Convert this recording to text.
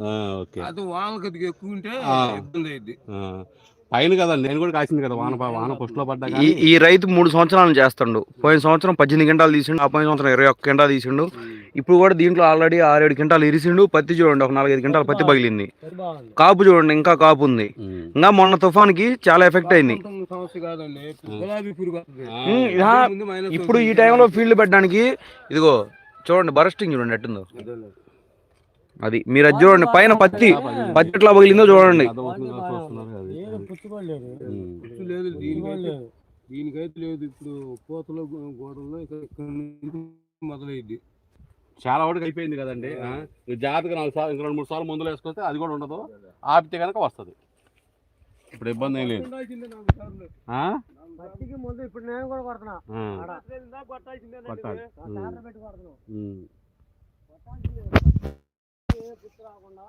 ఆ, ఓకే. అది. ఇబ్బంది అయింది పైన కదా నేను కూడా కాసింది కదా వాన వాన పడ్డా ఈ రైతు మూడు సంవత్సరాలు చేస్తుండు. పోయిన సంవత్సరం పద్దెనిమిది గంటలు తీసిండు ఆ పోయిన సంవత్సరం ఇరవై ఒక్క గంటలు తీసిండు. ఇప్పుడు కూడా దీంట్లో ఆల్రెడీ ఆరేడు గంటలు ఇరిసిండు పత్తి చూడండి ఒక నాలుగైదు గంటలు పత్తి పగిలింది. కాపు చూడండి ఇంకా కాపు ఉంది. ఇంకా మొన్న తుఫాన్కి చాలా ఎఫెక్ట్ అయింది. ఇప్పుడు ఈ టైంలో ఫీల్డ్ పెట్టడానికి ఇదిగో చూడండి బరస్టింగ్ చూడండి ఎట్టుందో. అది. మీరు అది చూడండి పైన పత్తి పత్తి ఎట్లా పగిలిందో చూడండి. దీనికైతే దీనికైతే లేదు ఇప్పుడు కోతలో గోడల్లో మొదలైద్ది. చాలా వరకు అయిపోయింది కదండి జాగ్రత్తగా నాలుగు సార్లు ఇంకా రెండు మూడు సార్లు మందులు వేసుకొస్తే అది కూడా ఉండదు ఆపితే కనుక వస్తుంది. ఇప్పుడు ఇబ్బంది ఏం లేదు. ఇప్పుడు నేను కూడా కొడుతున్నా. చిత్రాకుండా